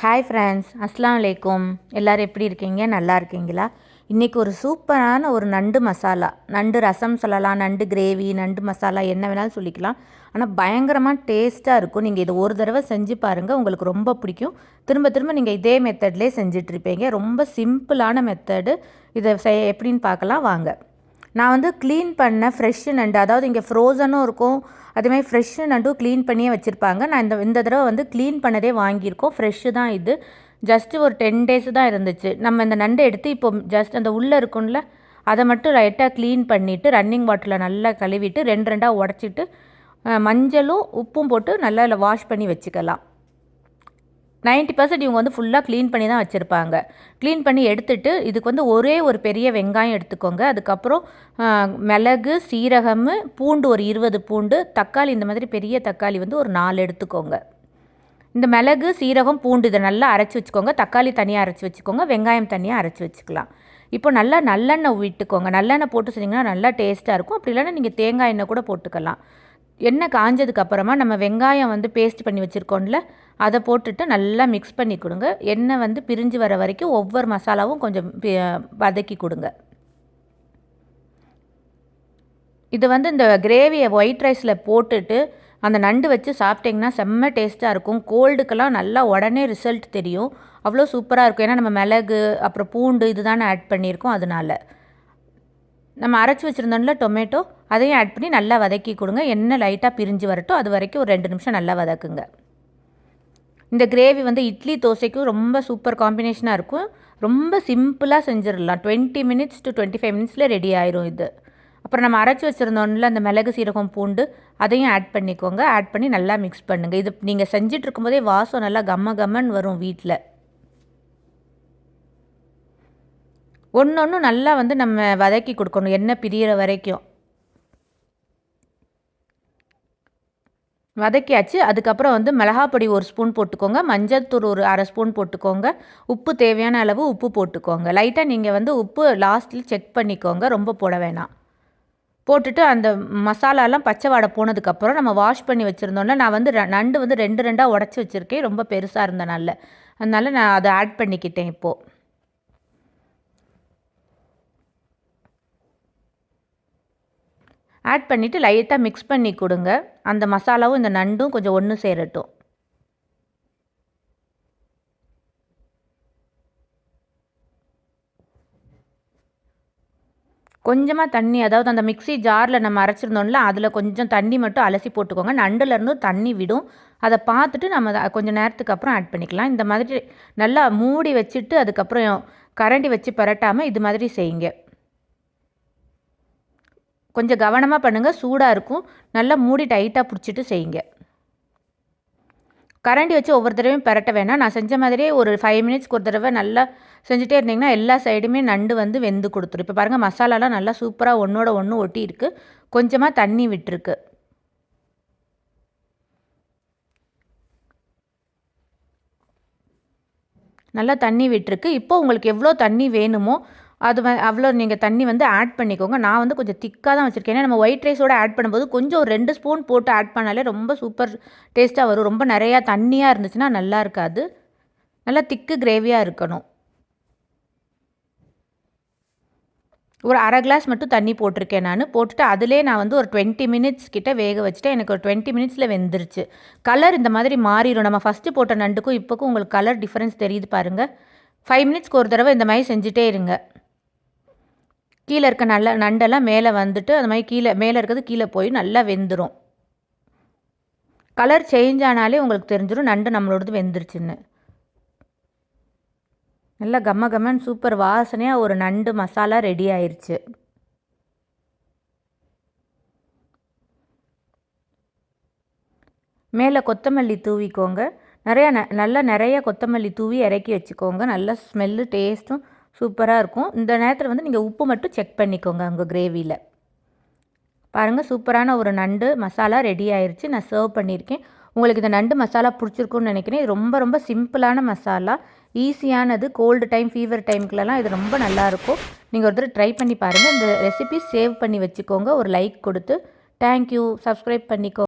Hi friends அஸ்லாம் வலைக்கும் எல்லோரும் எப்படி இருக்கீங்க? நல்லா இருக்கீங்களா? இன்றைக்கி ஒரு சூப்பரான ஒரு நண்டு மசாலா. நண்டு ரசம் சொல்லலாம் நண்டு கிரேவி நண்டு மசாலா என்ன வேணாலும் சொல்லிக்கலாம். ஆனால் பயங்கரமாக டேஸ்ட்டாக இருக்கும். நீங்கள் இதை ஒரு தடவை செஞ்சு பாருங்கள் உங்களுக்கு ரொம்ப பிடிக்கும். திரும்ப திரும்ப நீங்கள் இதே மெத்தட்லேயே செஞ்சிட்ருப்பீங்க ரொம்ப சிம்பிளான மெத்தடு இதை செய் எப்படின்னு பார்க்கலாம்? வாங்க. நான் வந்து க்ளீன் பண்ண ஃப்ரெஷ்ஷு நண்டு அதாவது இங்கே ஃப்ரோசனும் இருக்கும். அதேமாதிரி ஃப்ரெஷ்ஷு நண்டும் க்ளீன் பண்ணியே வச்சுருப்பாங்க. நான் இந்த இந்த தடவை வந்து க்ளீன் பண்ணதே வாங்கியிருக்கோம். ஃப்ரெஷ்ஷு தான் இது. ஜஸ்ட்டு ஒரு டென் டேஸ் தான் இருந்துச்சு. நம்ம இந்த நண்டை எடுத்து இப்போ ஜஸ்ட் அந்த உள்ளே இருக்கும்ல அதை மட்டும் லைட்டாக க்ளீன் பண்ணிவிட்டு ரன்னிங் வாட்டரில் நல்லா கழுவிட்டு ரெண்டு ரெண்டாக உடச்சிட்டு மஞ்சளும் உப்பும் போட்டு நல்லா வாஷ் பண்ணி வச்சுக்கலாம். நைன்ட்டி பர்சன்ட் இவங்க வந்து ஃபுல்லாக க்ளீன் பண்ணி தான் வச்சுருப்பாங்க. க்ளீன் பண்ணி எடுத்துட்டு இதுக்கு வந்து ஒரே ஒரு பெரிய வெங்காயம் எடுத்துக்கோங்க. அதுக்கப்புறம் மிளகு சீரகம் பூண்டு ஒரு இருபது பூண்டு தக்காளி இந்த மாதிரி பெரிய தக்காளி வந்து ஒரு நாலு எடுத்துக்கோங்க. இந்த மிளகு சீரகம் பூண்டு இதை நல்லா அரைச்சி வச்சுக்கோங்க. தக்காளி தனியாக அரைச்சி வச்சுக்கோங்க. வெங்காயம் தனியாக அரைச்சி வச்சுக்கலாம். இப்போ நல்லா நல்லெண்ணெய் விட்டுக்கோங்க. நல்லெண்ணெய் போட்டு செஞ்சிங்கன்னா நல்லா டேஸ்ட்டாக இருக்கும். அப்படி இல்லைன்னா நீங்கள் தேங்காய் எண்ணெய் கூட போட்டுக்கலாம். எண்ணெய் காஞ்சதுக்கு அப்புறமா நம்ம வெங்காயம் வந்து பேஸ்ட் பண்ணி வச்சுருக்கோம்ல அதை போட்டுட்டு நல்லா மிக்ஸ் பண்ணி கொடுங்க. எண்ணெய் வந்து பிரிஞ்சு வர வரைக்கும் ஒவ்வொரு மசாலாவும் கொஞ்சம் வதக்கி கொடுங்க. இது வந்து இந்த கிரேவியை ஒயிட் ரைஸில் போட்டுட்டு அந்த நண்டு வச்சு சாப்பிட்டிங்கன்னா செம்ம டேஸ்ட்டாக இருக்கும். கோல்டுக்கெல்லாம் நல்லா உடனே ரிசல்ட் தெரியும். அவ்வளோ சூப்பராக இருக்கும். ஏன்னா நம்ம மிளகு அப்புறம் பூண்டு இது தானே ஆட் பண்ணியிருக்கோம். அதனால நம்ம அரைச்சி வச்சுருந்தோம்ல டொமேட்டோ அதையும் ஆட் பண்ணி நல்லா வதக்கி கொடுங்க எண்ணெய் லைட்டாக பிரிஞ்சு வரட்டும். அது வரைக்கும் ஒரு ரெண்டு நிமிஷம் நல்லா வதக்குங்க. இந்த கிரேவி வந்து இட்லி தோசைக்கும் ரொம்ப சூப்பர் காம்பினேஷனாக இருக்கும். ரொம்ப சிம்பிளாக செஞ்சிடலாம். Twenty minutes to twenty five மினிட்ஸில் ரெடி ஆயிரும் இது. அப்புறம் நம்ம அரைச்சி வச்சுருந்தோம்ல அந்த மிளகு சீரகம் பூண்டு அதையும் ஆட் பண்ணிக்கோங்க. ஆட் பண்ணி நல்லா மிக்ஸ் பண்ணுங்கள் இது நீங்கள் செஞ்சிட்ருக்கும்போதே வாசம் நல்லா கம்ம கம்மன்னு வரும் வீட்டில் ஒன்று ஒன்று நல்லா வந்து நம்ம வதக்கி கொடுக்கணும் எண்ணெய் பிரியிற வரைக்கும். வதக்கியாச்சு. அதுக்கப்புறம் வந்து மிளகாப்பொடி ஒரு ஸ்பூன் போட்டுக்கோங்க. மஞ்சள்தூள் ஒரு அரை ஸ்பூன் போட்டுக்கோங்க. உப்பு தேவையான அளவு உப்பு போட்டுக்கோங்க. லைட்டாக நீங்கள் வந்து உப்பு லாஸ்ட்டில் செக் பண்ணிக்கோங்க. ரொம்ப போட வேணாம். போட்டுட்டு அந்த மசாலாலாம் பச்சை வாடை போனதுக்கப்புறம் நம்ம வாஷ் பண்ணி வச்சுருந்தோன்னா நான் வந்து நண்டு வந்து ரெண்டு ரெண்டாக உடச்சி வச்சுருக்கேன். ரொம்ப பெருசாக இருந்தனால. அதனால் நான் அதை ஆட் பண்ணிக்கிட்டேன் இப்போது ஆட் பண்ணிவிட்டு லைட்டாக மிக்ஸ் பண்ணி கொடுங்க. அந்த மசாலாவும் இந்த நண்டும் கொஞ்சம் ஒன்று சேரட்டும். கொஞ்சமாக தண்ணி அதாவது அந்த மிக்சி ஜாரில் நம்ம அரைச்சிருந்தோம்ல அதில் கொஞ்சம் தண்ணி மட்டும் அலசி போட்டுக்கோங்க. நண்டுலேருந்து தண்ணி விடும். அதை பார்த்துட்டு நம்ம கொஞ்சம் நேரத்துக்கு அப்புறம் ஆட் பண்ணிக்கலாம். இந்த மாதிரி நல்லா மூடி வச்சுட்டு அதுக்கப்புறம் கரண்டி வச்சு பரட்டாமல் இது மாதிரி செய்யுங்க. கொஞ்சம் கவனமாக பண்ணுங்கள் சூடாக இருக்கும். நல்லா மூடி டைட்டாக பிடிச்சிட்டு செய்யுங்க. கரண்டி வச்சு ஒவ்வொரு தடவையும் பரட்ட வேணாம். நான் செஞ்ச மாதிரியே ஒரு ஃபைவ் மினிட்ஸ்க்கு ஒரு தடவை நல்லா செஞ்சுட்டே இருந்தீங்கன்னா எல்லா சைடுமே நண்டு வந்து வெந்து கொடுத்துரும். இப்போ பாருங்கள் மசாலாலாம் நல்லா சூப்பராக ஒன்றோட ஒன்று ஒட்டி இருக்குது கொஞ்சமாக தண்ணி விட்டுருக்கு. நல்லா தண்ணி விட்டுருக்கு. இப்போ உங்களுக்கு எவ்வளோ தண்ணி வேணுமோ அது வ அவ்வளோ நீங்கள் தண்ணி வந்து ஆட் பண்ணிக்கோங்க. நான் வந்து கொஞ்சம் திக்காக தான் வச்சுருக்கேன். ஏன்னா நம்ம ஒயிட் ரைஸோட ஆட் பண்ணும்போது கொஞ்சம் ஒரு ரெண்டு ஸ்பூன் போட்டு ஆட் பண்ணாலே ரொம்ப சூப்பர் டேஸ்ட்டாக வரும். ரொம்ப நிறையா தண்ணியாக இருந்துச்சுன்னா நல்லா இருக்காது. நல்லா திக்கு கிரேவியாக இருக்கணும். ஒரு அரை கிளாஸ் மட்டும் தண்ணி போட்டிருக்கேன் நான். போட்டுட்டு அதிலே நான் வந்து ஒரு டுவெண்ட்டி மினிட்ஸ் கிட்டே வேக வச்சுட்டேன். எனக்கு ஒரு டுவெண்ட்டி மினிட்ஸில் வெந்துருச்சு. கலர் இந்த மாதிரி மாறிடும். நம்ம ஃபஸ்ட்டு போட்ட நண்டுக்கும் இப்போக்கும் உங்களுக்கு கலர் டிஃப்ரென்ஸ் தெரியுது பாருங்கள் ஃபைவ் மினிட்ஸ்க்கு ஒரு தடவை இந்த மாதிரி செஞ்சுட்டே இருங்க. கீழே இருக்க நல்ல நண்டெல்லாம் மேலே வந்துட்டு அந்த மாதிரி கீழே மேலே இருக்கிறது கீழே போய் நல்லா வெந்துடும் கலர் சேஞ்ச் ஆனாலே உங்களுக்கு தெரிஞ்சிடும் நண்டு நம்மளோடது வெந்துருச்சுன்னு. நல்லா கம்ம கம்மன் சூப்பர் வாசனையாக ஒரு நண்டு மசாலா ரெடி ஆயிடுச்சு மேலே கொத்தமல்லி தூவிக்கோங்க. நிறையா ந நல்லா நிறைய கொத்தமல்லி தூவி இறக்கி வச்சுக்கோங்க. நல்லா ஸ்மெல்லு டேஸ்ட்டும் சூப்பராக இருக்கும். இந்த நேரத்தில் வந்து நீங்கள் உப்பு மட்டும் செக் பண்ணிக்கோங்க உங்கள் கிரேவியில் பாருங்கள் சூப்பரான ஒரு நண்டு மசாலா ரெடி ஆயிடுச்சு நான் சர்வ் பண்ணியிருக்கேன். உங்களுக்கு இந்த நண்டு மசாலா பிடிச்சிருக்குன்னு நினைக்கிறேன். இது ரொம்ப ரொம்ப சிம்பிளான மசாலா. ஈஸியானது கோல்டு டைம் ஃபீவர் டைம்க்குலலாம் இது ரொம்ப நல்லாயிருக்கும் நீங்கள் ஒருத்தர் ட்ரை பண்ணி பாருங்கள் இந்த ரெசிபி சேவ் பண்ணி வச்சுக்கோங்க. ஒரு லைக் கொடுத்து. தேங்க்யூ சப்ஸ்கிரைப் பண்ணிக்கோ